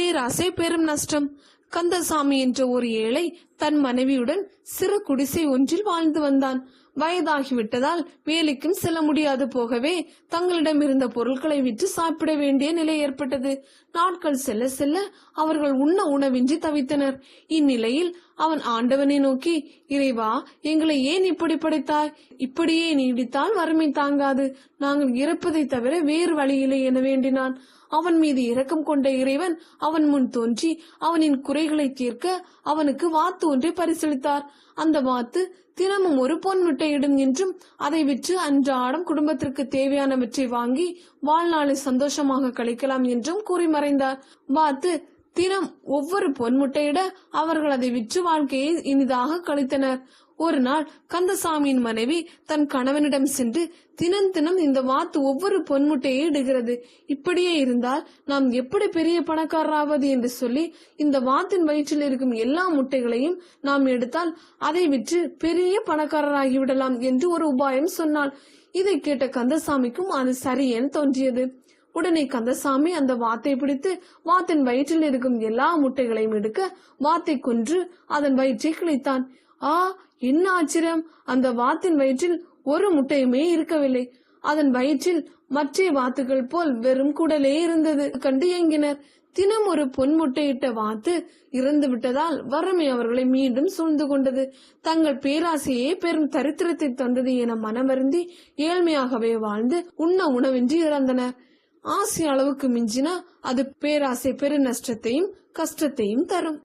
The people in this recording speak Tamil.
பேராசை பெரும் நஷ்டம். கந்தசாமி என்ற ஒரு ஏழை தன் மனைவியுடன் சிறு குடிசை ஒன்றில் வாழ்ந்து வந்தான். வயதாகிவிட்டதால் வேலைக்கும் செல்ல முடியாது போகவே தங்களிடம் இருந்த பொருட்களை விற்று சாப்பிட வேண்டிய நிலை ஏற்பட்டது. நாட்கள் செல்ல செல்ல அவர்கள் உண்ண உணவின்றி தவித்தனர். இந்நிலையில் அவன் ஆண்டவனை நோக்கி இறைவா எங்களை ஏன் இப்படி படைத்தாய்? இப்படியே நீடித்தால் வறுமை தாங்காது. நாங்கள் இறப்பதை தவிர வேறு வழியில்லை என வேண்டினான். அவன் மீது இரக்கம் கொண்ட இறைவன் அவன் முன் தோன்றி அவனின் குறைகளை தீர்க்க அவனுக்கு வாத்து ஒன்றை பரிசளித்தார். அந்த வாத்து தினமும் ஒரு பொன் முட்டையிடும் என்றும் அதை விற்று அன்றாடம் குடும்பத்திற்கு தேவையானவற்றை வாங்கி வாழ்நாளை சந்தோஷமாக கழிக்கலாம் என்றும் கூறி மறைந்தார். பார்த்து தினம் ஒவ்வொரு பொன் முட்டையிட அவர்கள் அதை விற்று வாழ்க்கையை இனிதாக கழித்தனர். ஒரு நாள் கந்தசாமியின் மனைவி தன் கணவனிடம் சென்று தினம் தினம் இந்த வாத்து ஒவ்வொரு பொன்முட்டையை இடுகிறது. இப்படியே இருந்தால் நாம் எப்படி பெரிய பணக்காரராவது என்று சொல்லி இந்த வாத்தின் வயிற்றில் இருக்கும் எல்லா முட்டைகளையும் நாம் எடுத்தால் அதை விற்று பெரிய பணக்காரராகி விடலாம் என்று ஒரு உபாயம் சொன்னாள். இதை கேட்ட கந்தசாமிக்கும் அது சரியென தோன்றியது. உடனே கந்தசாமி அந்த வாத்தை பிடித்து வாத்தின் வயிற்றில் இருக்கும் எல்லா முட்டைகளையும் எடுக்க வாத்தை கொன்று அதன் வயிற்றை கிழித்தான். ஆ என்ன ஆச்சரியம்? அந்த வாத்தின் வயிற்றில் ஒரு முட்டையுமே இருக்கவில்லை. அதன் வயிற்றில் மற்ற வாத்துகள் போல் வெறும் குடலே இருந்தது. கண்டு ஏங்கினர். தினம் ஒரு பொன் முட்டையிட்ட வாத்து இறந்து விட்டதால் வறுமை அவர்களை மீண்டும் சூழ்ந்து கொண்டது. தங்கள் பேராசையே பெரும் தரித்திரத்தை தந்தது என மனமருந்தி ஏழ்மையாகவே வாழ்ந்து உண்ண உணவின்றி இறந்தனர் ஆசை அளவுக்கு மிஞ்சினா அது பேராசை பெரு நஷ்டத்தையும் கஷ்டத்தையும் தரும்.